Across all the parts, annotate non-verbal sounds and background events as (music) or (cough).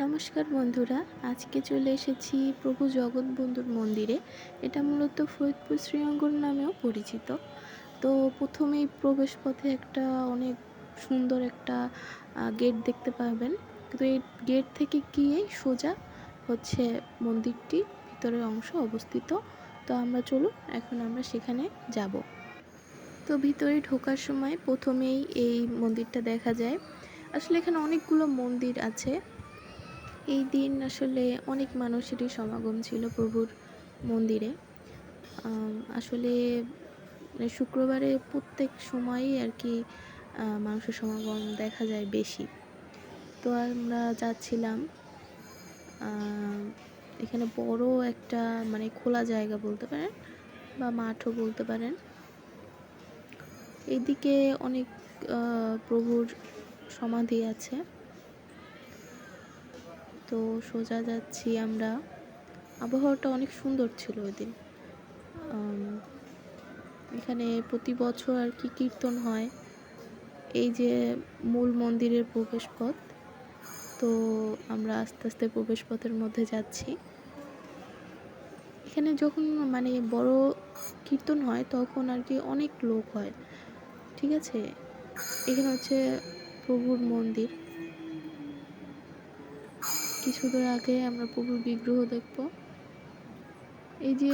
নমস্কার বন্ধুরা, আজকে চলে এসেছি প্রভু জগৎবন্ধুর মন্দিরে। এটা মূলত ফরিদপুর শ্রীঅঙ্গন নামেও পরিচিত। তো প্রথমেই প্রবেশ পথে একটা অনেক সুন্দর একটা গেট দেখতে পাবেন কিন্তু এই গেট থেকে গিয়েই সোজা হচ্ছে মন্দিরটি ভিতরের অংশ অবস্থিত। তো আমরা চলুন, এখন আমরা সেখানে যাব। তো ভিতরে ঢোকার সময় প্রথমেই এই মন্দিরটা দেখা যায়। আসলে এখানে অনেকগুলো মন্দির আছে। এই দিন আসলে অনেক মানুষেরই সমাগম ছিল প্রভুর মন্দিরে। আসলে মানে শুক্রবারে প্রত্যেক সময়ই আর কি মানুষের সমাগম দেখা যায় বেশি। তো আমরা যাচ্ছিলাম এখানে বড় একটা মানে খোলা জায়গা বলতে পারেন বা মাঠও বলতে পারেন। এইদিকে অনেক প্রভুর সমাধি আছে। তো সোজা যাচ্ছি আমরা। আবহাওয়াটা অনেক সুন্দর ছিল ওই দিন এখানে প্রতি বছর আর কি কীর্তন হয়। এই যে মূল মন্দিরের প্রবেশ পথ তো আমরা আস্তে আস্তে প্রবেশ পথের মধ্যে যাচ্ছি। এখানে যখন মানে বড় কীর্তন হয় তখন আর কি অনেক লোক হয়। ঠিক আছে? এখানে হচ্ছে প্রভুর মন্দির। কিছু দূর আগে আমরা প্রভুর বিগ্রহ দেখব। এই যে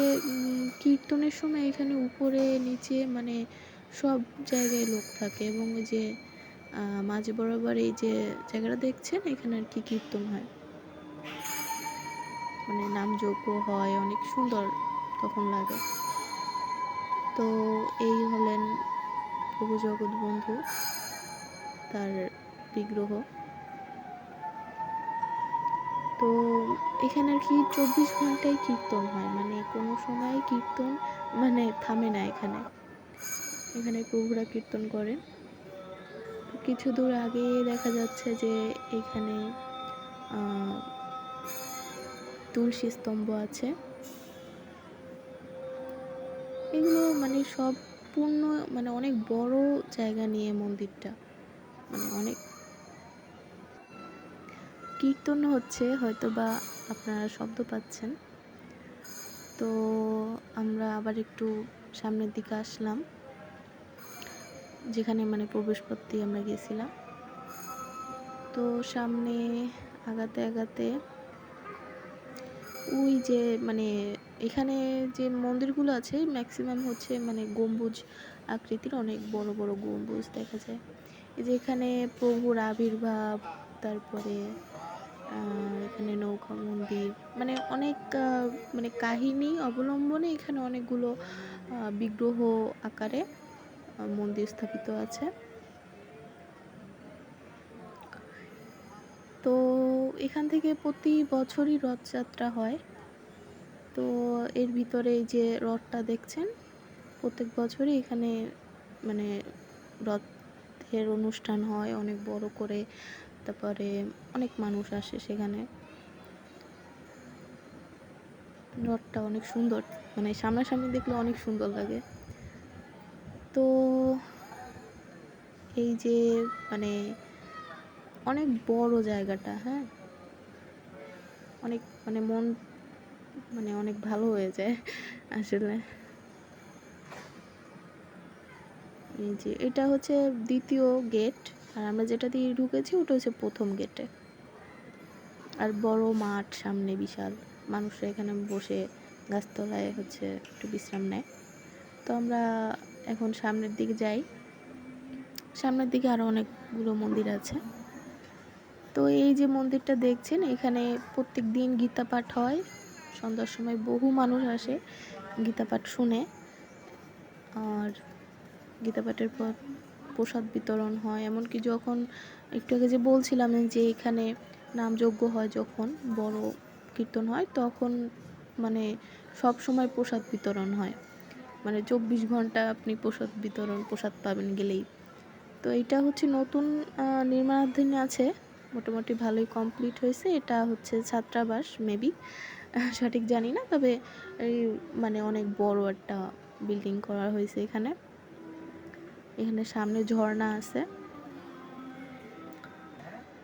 কীর্তনের সময় এখানে উপরে, নিচে মানে সব জায়গায় লোক থাকে এবং ওই যে মাঝে বরাবর এই যে জায়গাটা দেখছেন, এখানে আর কি কীর্তন হয়। মানে নামযজ্ঞ হয়, অনেক সুন্দর তখন লাগে। তো এই হলেন প্রভু জগৎ বন্ধু তার বিগ্রহ। তো এখানে আর কি চব্বিশ ঘন্টাই কীর্তন হয়। মানে কোনো সময় কীর্তন মানে থামে না এখানে। এখানে প্রভুরা কীর্তন করে কিছু দূর আগে দেখা যাচ্ছে যে এখানে তুলসী স্তম্ভ আছে। এগুলো মানে সব পূর্ণ মানে অনেক বড় জায়গা নিয়ে মন্দিরটা। মানে অনেক কীর্তন হচ্ছে হয়তো বা আপনারা শব্দ পাচ্ছেন। তো আমরা আবার একটু সামনের দিকে আসলাম, যেখানে মানে প্রবেশপথ আমরা গেছিলাম তো সামনে আগাতে আগাতে ওই যে মানে এখানে যে মন্দিরগুলো আছে ম্যাক্সিমাম হচ্ছে মানে গম্বুজ আকৃতির অনেক বড় বড় গম্বুজ দেখা যায়। এই যে এখানে প্রভুর আবির্ভাব, তারপরে এখানে নৌকা, মন্দির মানে অনেক মানে কাহিনী অবলম্বনে এখানে অনেকগুলো বিগ্রহ আকারে মন্দির স্থাপিত আছে। তো এখান থেকে প্রতি বছরই রথযাত্রা হয়। তো এর ভিতরে যে রথটা দেখছেন, প্রত্যেক বছরই এখানে মানে রথের অনুষ্ঠান হয়, অনেক বড় করে তারপরে অনেক মানুষ আসে সেখানে। রথটা অনেক সুন্দর মানে সামনাসামনি দেখলে অনেক সুন্দর লাগে। তো এই যে মানে অনেক বড় জায়গাটা হ্যাঁ? অনেক মানে মন মানে অনেক ভালো হয়ে যায় আসলে। এই যে, এটা হচ্ছে দ্বিতীয় গেট আর আমরা যেটা দিয়ে ঢুকেছি ওটা হচ্ছে প্রথম গেটে। আর বড় মাঠ সামনে বিশাল। মানুষরা এখানে বসে গাছতলায় হচ্ছে একটু বিশ্রাম নেয়। তো আমরা এখন সামনের দিকে যাই। সামনের দিকে আরও অনেকগুলো মন্দির আছে। তো এই যে মন্দিরটা দেখছেন, এখানে প্রত্যেক দিন গীতা পাঠ হয়। সন্ধ্যার সময় বহু মানুষ আসে গীতা পাঠ শুনে। আর গীতা পাঠের পর প্রসাদ বিতরণ হয়। এমনকি যখন একটু আগে যে বলছিলাম যে এখানে নামযজ্ঞ হয় যখন বড় কীর্তন হয়, তখন মানে সব সময় প্রসাদ বিতরণ হয়। মানে চব্বিশ ঘণ্টা আপনি প্রসাদ বিতরণ, প্রসাদ পাবেন গেলেই। তো এটা হচ্ছে নতুন নির্মাণাধীন আছে। মোটামুটি ভালোই কমপ্লিট হয়েছে। এটা হচ্ছে ছাত্রাবাস মেবি (laughs) সঠিক জানি না, তবে এই মানে অনেক বড় একটা বিল্ডিং করা হয়েছে এখানে। এখানে সামনে ঝর্ণা আছে।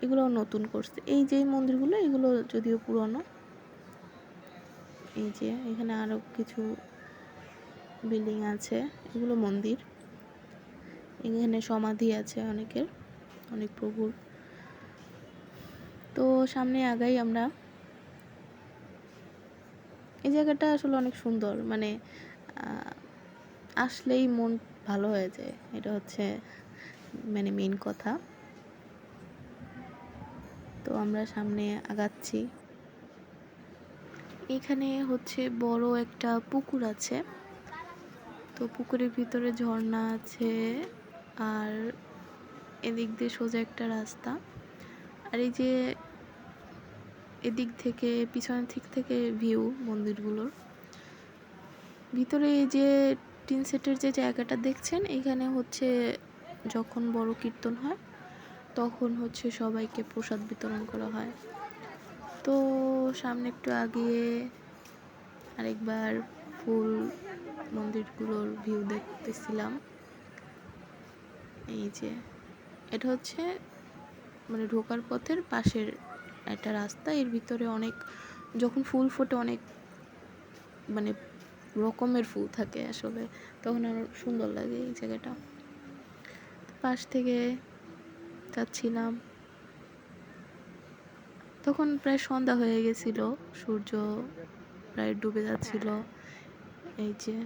এগুলো নতুন করছে। এই যে মন্দিরগুলো, এগুলো যদিও পুরনো। এই যে এখানে আরও কিছু বিল্ডিং আছে, এগুলো মন্দির। এখানে সমাধি আছে অনেকের, অনেক প্রভুর। তো সামনে আগাই আমরা। এই জায়গাটা আসলে অনেক সুন্দর মানে আসলেই মন ভালো হয়ে যায়। এটা হচ্ছে মানে মেন কথা। তো আমরা সামনে আগাচ্ছি। এখানে হচ্ছে বড় একটা পুকুর আছে। তো পুকুরের ভিতরে ঝর্ণা আছে আর এদিক দিয়ে সোজা একটা রাস্তা। আর এই যে এদিক থেকে, পিছনের দিক থেকে ভিউ মন্দিরগুলোর। ভিতরে এই যে টিন সেটের যে জায়গাটা দেখছেন, এখানে হচ্ছে যখন বড় কীর্তন হয়, তখন হচ্ছে সবাইকে প্রসাদ বিতরণ করা হয়। তো সামনে একটু আগিয়ে আরেকবার ফুল মন্দিরগুলোর ভিউ দেখতেছিলাম। এই যে, এটা হচ্ছে মানে ঢোকার পথের পাশের একটা রাস্তা। এর ভিতরে অনেক, যখন ফুল ফোটে অনেক মানে রকমের ফুল থাকে আসলে, তখন আরও সুন্দর লাগে এই জায়গাটা। পাশ থেকে যাচ্ছিলাম। তখন প্রায় সন্ধ্যা হয়ে গেছিল, সূর্য প্রায় ডুবে যাচ্ছিল। এই যে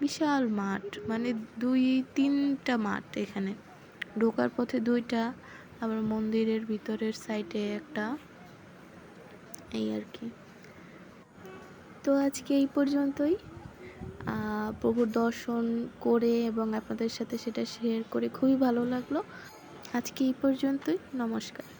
বিশাল মাঠ মানে দুই, তিনটা মাঠ এখানে। ঢোকার পথে দুইটা, আবার মন্দিরের ভিতরের সাইডে একটা। এই আর কি। তো আজকে এই পর্যন্তই। প্রভুর দর্শন করে এবং আপনাদের সাথে সেটা শেয়ার করে খুবই ভালো লাগল। আজকে এই পর্যন্তই। নমস্কার।